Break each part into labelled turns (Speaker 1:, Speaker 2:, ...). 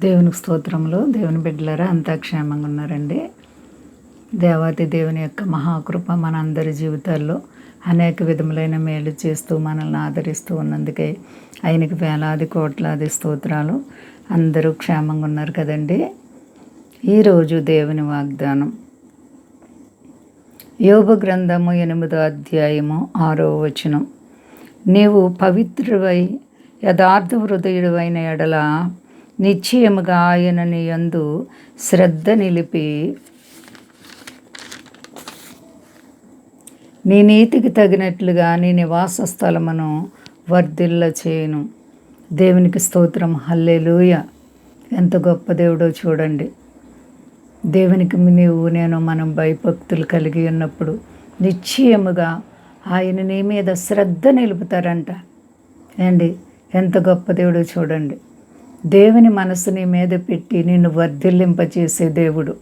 Speaker 1: దేవునికి స్తోత్రంలో దేవుని బిడ్డలారా అంతా క్షేమంగా ఉన్నారండి. దేవాతి దేవుని యొక్క మహాకృప మన అందరి జీవితాల్లో అనేక విధములైన మేలు చేస్తూ మనల్ని ఆదరిస్తూ ఉన్నందుకే ఆయనకి వేలాది కోట్లాది స్తోత్రాలు. అందరూ క్షేమంగా ఉన్నారు కదండి. ఈరోజు దేవుని వాగ్దానం. యోగ గ్రంథము ఎనిమిదో అధ్యాయము ఆరో వచనం. నీవు పవిత్రువై యథార్థ హృదయుడైన ఎడల నిశ్చయముగా ఆయనని యందు శ్రద్ధ నిలిపి నీ నీతికి తగినట్లుగా నీ నివాస స్థలమును వర్ధిల్ల చేయను. దేవునికి స్తోత్రం. హల్లెలూయ. ఎంత గొప్ప దేవుడో చూడండి. దేవునికి నీవు నేను మనం భయభక్తులు కలిగి ఉన్నప్పుడు నిశ్చయముగా ఆయన నీ మీద శ్రద్ధ నిలుపుతారంట. ఏండి ఎంత గొప్ప దేవుడో చూడండి. దేవుని మనసు నీ మీద పెట్టి నిన్ను వర్ధిల్లింపచేసే దేవుడు.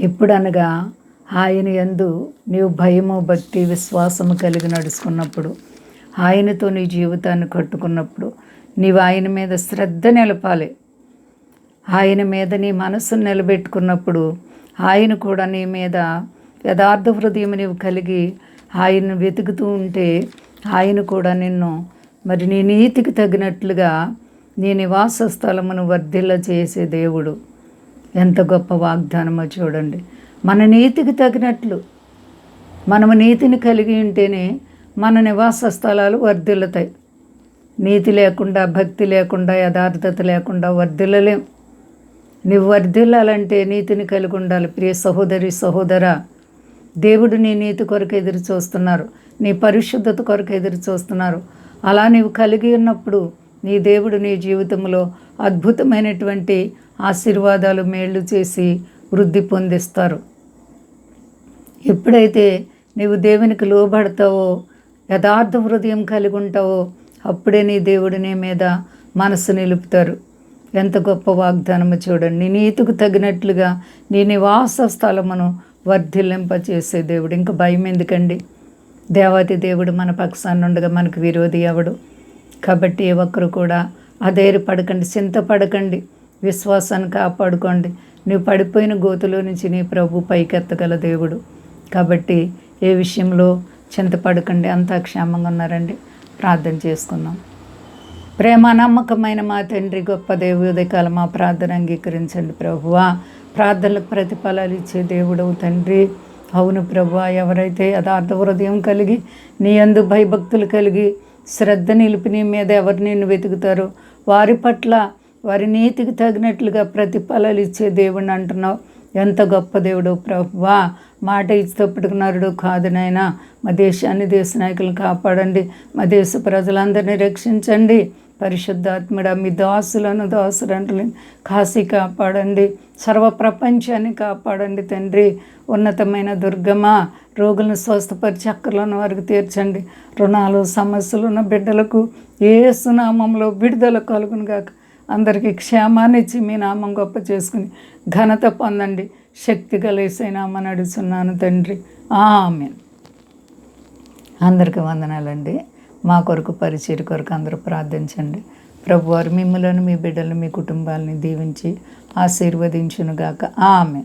Speaker 1: ఎప్పుడనగా ఆయన ఎందు నీవు భయము భక్తి విశ్వాసము కలిగి నడుచుకున్నప్పుడు ఆయనతో నీ జీవితాన్ని కట్టుకున్నప్పుడు నీవు ఆయన మీద శ్రద్ధ నిలపాలి. ఆయన మీద నీ మనసును నిలబెట్టుకున్నప్పుడు ఆయన కూడా నీ మీద యథార్థ హృదయం నీవు కలిగి ఆయన్ను వెతుకుతూ ఉంటే ఆయన కూడా నిన్ను మరి నీ నీతికి తగినట్లుగా నీ నివాస స్థలమును వర్ధిల్ల చేసే దేవుడు. ఎంత గొప్ప వాగ్దానమో చూడండి. మన నీతికి తగినట్లు. మనము నీతిని కలిగి ఉంటేనే మన నివాస స్థలాలు వర్ధిల్లుతాయి. నీతి లేకుండా భక్తి లేకుండా యథార్థత లేకుండా వర్ధిల్లలేం. నువ్వు వర్ధిల్లాలంటే నీతిని కలిగి ఉండాలి. ప్రియ సహోదరి సహోదర దేవుడు నీ నీతి కొరకు ఎదురు చూస్తున్నారు. నీ పరిశుద్ధత కొరకు ఎదురు చూస్తున్నారు. అలా నీవు కలిగి ఉన్నప్పుడు నీ దేవుడు నీ జీవితంలో అద్భుతమైనటువంటి ఆశీర్వాదాలు మేళ్ళు చేసి వృద్ధి పొందిస్తారు. ఎప్పుడైతే నీవు దేవునికి లోబడతావో యథార్థ హృదయం కలిగి ఉంటావో అప్పుడే నీ దేవుడు నీ మీద మనసు నిలుపుతారు. ఎంత గొప్ప వాగ్దానము చూడండి. నీ నీతికి తగినట్లుగా నీ నివాస స్థలమును వర్ధిల్లింపచేసే దేవుడు. ఇంకా భయం ఎందుకండి? దేవాతి దేవుడు మన పక్షాన్ని ఉండగా మనకు విరోధి ఎవడు? కాబట్టి ఏ ఒక్కరు కూడా అధైర్యపడకండి చింతపడకండి విశ్వాసాన్ని కాపాడుకోండి. నువ్వు పడిపోయిన గోతులో నుంచి నీ ప్రభు పైకెత్తగల దేవుడు. కాబట్టి ఏ విషయంలో చింతపడకండి అంతా క్షేమంగా ఉన్నారండి. ప్రార్థన చేసుకుందాం. ప్రేమ నమ్మకమైన మా తండ్రి గొప్ప దేవుదకాల మా ప్రార్థన అంగీకరించండి ప్రభువా. ప్రార్థనలకు ప్రతిఫలాలు ఇచ్చే దేవుడవు తండ్రి. అవును ప్రభువా ఎవరైతే యథార్థ హృదయం కలిగి నీ అందు భయభక్తులు కలిగి శ్రద్ధ నిలిపి నీ మీద ఎవరు నిన్ను వెతుకుతారో వారి పట్ల వారి నీతికి తగినట్లుగా ప్రతిఫలాలు ఇచ్చే దేవుడిని అంటున్నావు. ఎంత గొప్ప దేవుడు ప్రభువా. మాట ఇచ్చేటప్పటికి నరుడు కాదు నాయనా మా దేశాన్ని దేశ నాయకులను కాపాడండి మా దేశ ప్రజలందరినీ రక్షించండి. పరిశుద్ధాత్ముడ మీ దాసులను దాసులంటని కాశీ కాపాడండి. సర్వ ప్రపంచాన్ని కాపాడండి తండ్రి. ఉన్నతమైన దుర్గమ రోగులను స్వస్థపరిచి అక్కర్లను వారికి తీర్చండి. రుణాలు సమస్యలు ఉన్న బిడ్డలకు ఏ సునామంలో విడుదల కలుగునుగాక. గాక అందరికీ క్షేమాన్ని ఇచ్చి మీ నామం గొప్ప చేసుకుని ఘనత పొందండి. శక్తి కలిసైనామని అడుగుతున్నాను తండ్రి. ఆమె అందరికీ వందనాలండి. మా కొరకు పరిచయం కొరకు అందరూ ప్రార్థించండి. ప్రభువారు మిమ్మలను మీ బిడ్డలను మీ కుటుంబాలని దీవించి ఆశీర్వదించునుగాక. ఆమె